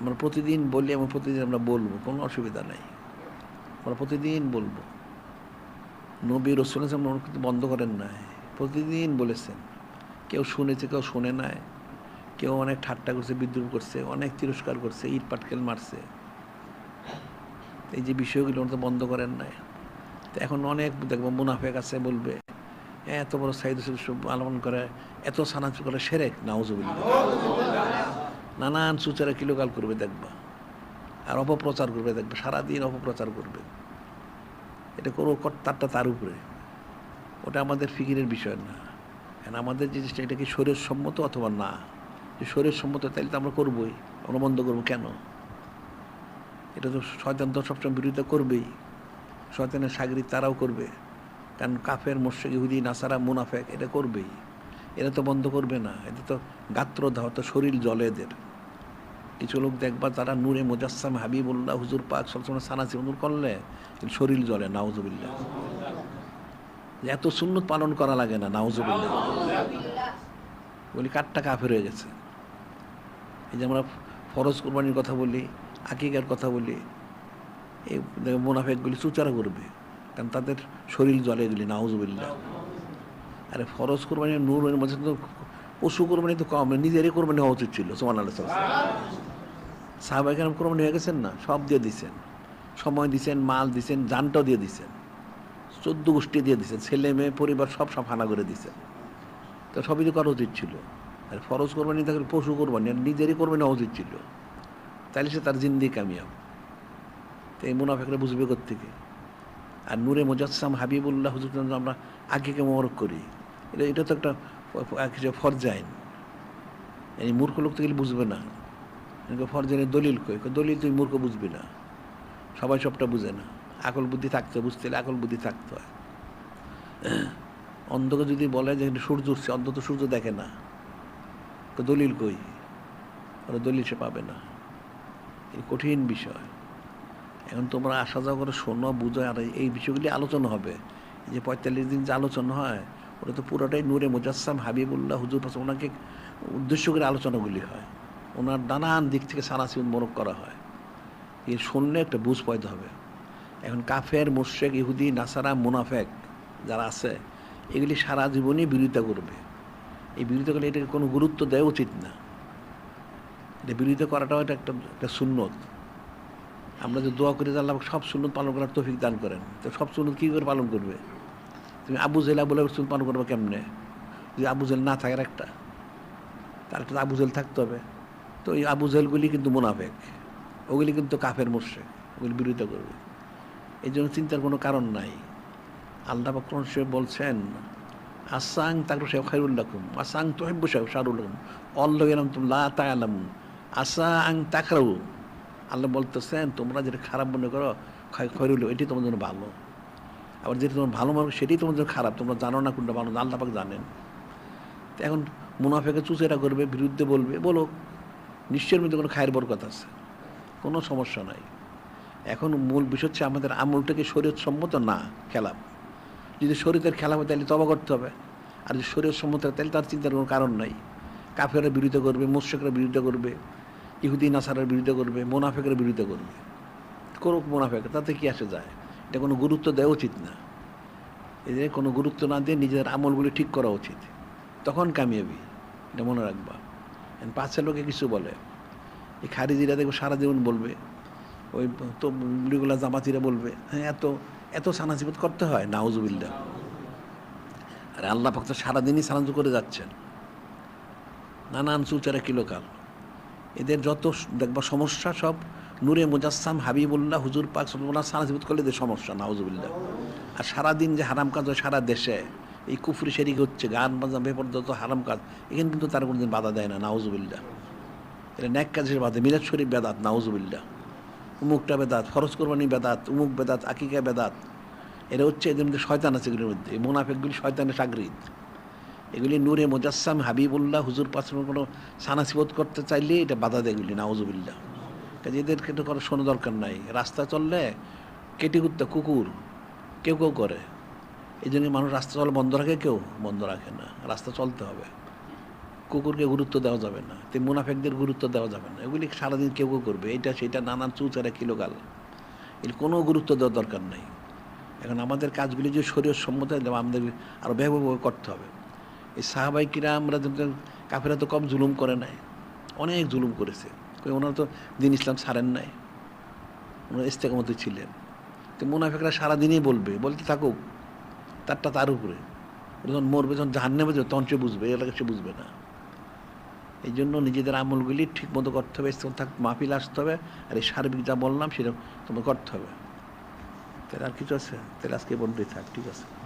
আমরা প্রতিদিন বলি এবং প্রতিদিন আমরা বলব, কোনো অসুবিধা নেই। আমরা প্রতিদিন বলব। নবী রসুল আমরা কিন্তু বন্ধ করেন নাই। প্রতিদিন বলেছেন, কেউ শুনেছে, কেউ শুনে নাই। কেউ অনেক ঠাট্টা করছে, বিদ্রুপ করছে, অনেক তিরস্কার করছে, ইট পাটকেল মারছে। এই যে বিষয়গুলো তো বন্ধ করেন নাই। তো এখন অনেক দেখব মুনাফেক আছে বলবে এত বড় সাইদ আলমন করে, এত সানাচু করে সেরেক নাউজুবিল্লা নানান সুচারা কিলোকাল করবে দেখবা। আর অপপ্রচার করবে দেখবে, সারাদিন অপপ্রচার করবে। এটা কোনো কর্তারটা তার উপরে। ওটা আমাদের ফিকিরের বিষয় না। কারণ আমাদের যে জিনিসটা, এটা কি শরীর সম্মত অথবা না? যে শরীর সম্মত তাইলে তো আমরা করবোই। আমরা বন্ধ করব কেন? এটা তো শয়তান তো সবসময় বিরোধিতা করবেই। শয়তানের সাগরিক তারাও করবে। কারণ কাফের মোর্শেক ইহুদি, নাসারা, মুনাফেক, এটা করবেই। এরা তো বন্ধ করবে না। এটা তো গাত্র দাও তো শরীর জলে এদের। কিছু লোক দেখবা তারা নূরে মোজাসসাম হাবিবুল্লাহ হুজুর পাক সবসময় সানাসি হুজুর করলে শরীর জলে নাউজুবিল্লাহ। এত সুন্নত পালন করা লাগে না, নাউজুবিল্লাহ। বলি, কাঠটা কাফের হয়ে গেছে। এই যে আমরা ফরজ কোরবানির কথা বলি, আকিকার কথা বলি, এই মুনাফেকগুলি চুচারা করবে, কারণ তাদের শরীর জলে এগুলি, নাউজুবিল্লাহ। আরে ফরজ কোরবানির নূরের মধ্যে তো পশু কোরবানি তো কম, নিজেরই কোরবানি হওয়া উচিত ছিল সোমান আল্লাহ সাহাবাহিক কোরবানি হয়ে গেছেন না? সব দিয়ে দিছেন। সময় দিছেন, মাল দিছেন, জানটাও দিয়ে দিছেন। চোদ্দ গোষ্ঠী দিয়ে দিছেন। ছেলে, মেয়ে, পরিবার সব সব হানা করে দিছেন। তো সবই তো করা উচিত ছিল। আর ফরজ কোরবানি থাকলে পশু কোরবানি, আর নিজেরই কোরবানি হওয়া উচিত ছিল। তাহলে সে তার জিন্দি কামিয়াব। তো এই মুনাফেকরা বুঝবে থেকে আর নূরে মোজাসসাম হাবিবুল্লাহ হুজুর আমরা আগেকে মোবারক করি। এটা এটা তো একটা ফরজাইন এই মূর্খ লোক তো গেলে বুঝবে না। ফরজাইনের দলিল কই? দলিল তুই মূর্খ বুঝবি না। সবাই সবটা বুঝে না। আকল বুদ্ধি থাকতে, বুঝতে হলে আকল বুদ্ধি থাকতে। হয় অন্ধকে যদি বলে যে সূর্য উঠছে, অন্ধ তো সূর্য দেখে না। দলিল কই? ওরা দলিল সে পাবে না। এই কঠিন বিষয়। এখন তোমরা আসা যাওয়া করে, শোনো, বুঝো, আর এই বিষয়গুলি আলোচনা হবে। যে পঁয়তাল্লিশ দিন যে আলোচনা হয়, ওটা তো পুরোটাই নূরে মুজাসসাম হাবিবুল্লাহ হুজুর পাশে ওনাকে উদ্দেশ্য করে আলোচনাগুলি হয়। ওনার নানান দিক থেকে সানাসি উন্মোরক করা হয়। এই শুনলে একটা বুঝ পয়দা হবে। এখন কাফের মোর্শেক ইহুদি, নাসারা, মুনাফেক যারা আছে, এগুলি সারা জীবনই বিরোধিতা করবে। এই বিরোধিতা করলে এটাকে কোনো গুরুত্ব দেওয়া উচিত না। এটা বিরোধিতা করাটাও এটা একটা একটা সুন্নত। আমরা যে দোয়া করি আল্লাহ সব সুন্নত পালন করার তৌফিক দান করেন। তো সব সুন্নত কী করে পালন করবে? তুমি আবু জেলা বলে সুন্নত পালন করবে কেমনে? যদি আবু জেল না থাকার একটা তার একটা আবু জেল থাকতে হবে। তো এই আবু জেলগুলি কিন্তু মুনাফেক। ওগুলি কিন্তু কাফের মোর্শে ওগুলি বিরোধিতা করবে। এই জন্য চিন্তার কোনো কারণ নাই। আল্লাহ বক্রম সে বলছেন, আসাং তাকর সে খাইরুল্লাকুম আসাং তো হেব্বু সে শারুল্লাকুম অল্লাহ এলাম তুমি লা তা আলাম আসা আং তাকরাউ আল্লাহ বলতেছেন, তোমরা যেটা খারাপ মনে করো খয়রুল এটি তোমার জন্য ভালো। আবার যেটা তোমার ভালো মনে সেটাই তোমার জন্য খারাপ। তোমরা জানো না কোনটা ভালো, আল্লাহ পাক জানেন। তো এখন মুনাফেকে চুচেরা করবে, বিরুদ্ধে বলবে বলো নিশ্চয়ের মধ্যে কোনো খায়ের বরকত আছে। কোনো সমস্যা নাই। এখন মূল বিষয় হচ্ছে আমাদের আমলটাকে শরীর সম্মত না খেলাপ যদি শরীরের খেলা হয় তাহলে তবা করতে হবে। আর যদি শরীর সম্মত তাহলে তার চিন্তার কোনো কারণ নাই। কাফেরা বিরোধিতা করবে মোর্শেকরা বিরোধিতা করবে, ইহুদি নাসারের বিরোধিতা করবে, মোনাফেকের বিরোধিতা করবে। করুক মোনাফেক, তাতে কি আসে যায়? এটা কোনো গুরুত্ব দেওয়া উচিত না। এদের কোনো গুরুত্ব না দিয়ে নিজেদের আমলগুলি ঠিক করা উচিত। তখন কামিয়াবি, এটা মনে রাখবা। পাঁচটা লোকে কিছু বলে। এই খারিজিরা দেখব সারা জীবন বলবে। ওই তো গুলিগুলা জামাতিরা বলবে। হ্যাঁ এত এত সানাজিবত করতে হয় নাউজুবিল্লা আর আল্লাহ পাক তো সারাদিনই সানাজু করে যাচ্ছেন। নানান চুচারা কিলোকাল এদের যত দেখবা সমস্যা সব নূরে মুজাসসাম হাবিবুল্লাহ, হুজুর পাক সানাজিবত করলে এদের সমস্যা, নাউজুবিল্লাহ। আর সারাদিন যে হারাম কাজ হয় সারা দেশে। এই কুফুরি শেরিক হচ্ছে, গান বাজা বেপর যত হারাম কাজ। এখানে কিন্তু তার কোনোদিন বাধা দেয় না, নাউজুবিল্লাহ। এটা ন্যাক কাজের বাধা মিরাজ শরীফ বেদাত, নাউজুবিল্লাহ। উমুকটা বেদাত, ফরজ কোরবানি বেদাত, উমুক বেদাত, আকিকা বেদাত। এরা হচ্ছে এদের মধ্যে শয়তান আছে এগুলির মধ্যে। এই মোনাফেকগুলি শয়তানের সাগরিদ। এগুলি নূরে মুজাসসাম, হাবিবুল্লাহ, হুজুর পাশে কোনো সানাসিবত করতে চাইলে এটা বাধা দেয় এগুলি, নাউজুবিল্লাহ। কাজে এদেরকে তো করার শোনো দরকার নাই। রাস্তা চললে কেটে কুত্তা, কুকুর, কেউ কেউ করে। এই জন্য মানুষ রাস্তা চলা বন্ধ রাখে কেউ? বন্ধ রাখে না। রাস্তা চলতে হবে। কুকুরকে গুরুত্ব দেওয়া যাবে না। তে মুনাফেকদের গুরুত্ব দেওয়া যাবে না। এগুলি সারাদিন কেউ কেউ করবে। এটা সেটা নানান চুচারা কিলোগাল এর কোনো গুরুত্ব দেওয়ার দরকার নেই। এখন আমাদের কাজগুলি যে শরীর সম্মত আমাদের আরও ব্যাপকভাবে করতে হবে। এই সাহাবাইকিরা আমরা যেমন কাফেরা তো কম জুলুম করে নাই। অনেক জুলুম করেছে। ওনারা তো দিন ইসলাম ছাড়েন নাই। ওনারা ইস্তেকামতে ছিলেন। তো মুনাফেকরা সারাদিনই বলবে। বলতে থাকুক। তারটা তার উপরে। যখন মরবে, যখন জাহান নেবে তখন সে বুঝবে এলাকা সে বুঝবে না। এই জন্য নিজেদের আমলগুলি ঠিক মতো করতে হবে থাক, মাহফিল আসতে হবে, আর এই সার্বিক যা বললাম সেটা তোমাকে করতে হবে। তাহলে আর কিছু আছে? তাহলে আজকে বন্ধুই থাক, ঠিক আছে?